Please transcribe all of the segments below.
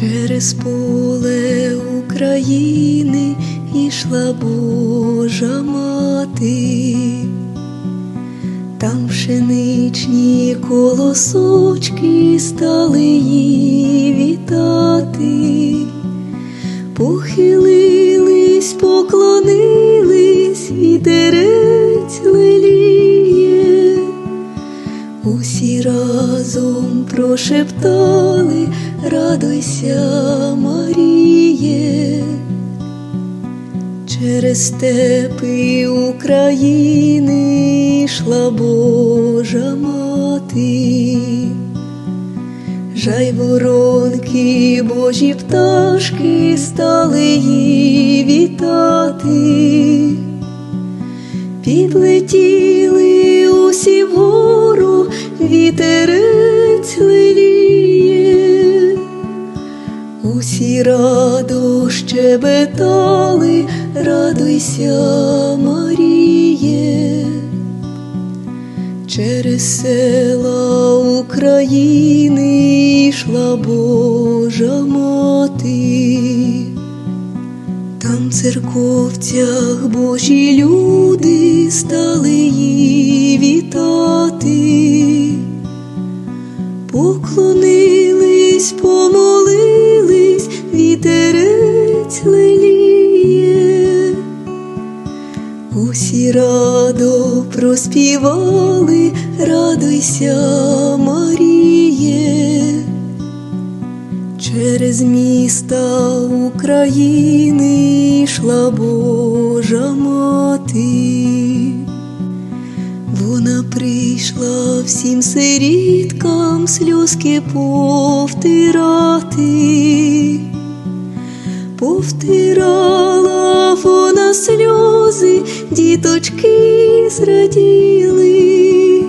Через поле України ішла Божа мати, там пшеничні колосочки стали її вітати, похилились, поклонились, вітерець леліє, усі разом прошептали, радуйся, Маріє. Через степи України йшла Божа мати, жайворонки, божі пташки стали її вітати, підлетіли усі вгору, вітерець Радо щебетали, радуйся, Маріє, через села України йшла Божа мати, там в церковцях Божі люди стали її вітати. Поклонились, помолились, леліє, усі радо проспівали, радуйся, Маріє, через міста України йшла Божа мати. Вона прийшла всім сиріткам сльозки повтирати, повтирала вона сльози, діточки зраділи,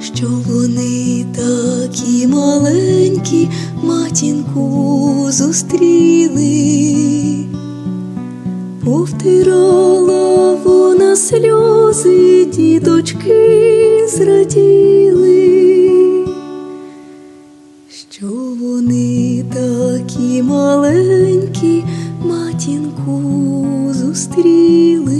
що вони такі маленькі, матінку зустріли. Повтирала вона сльози, діточки зраділи, що вони такі маленькі, матінку зустріли.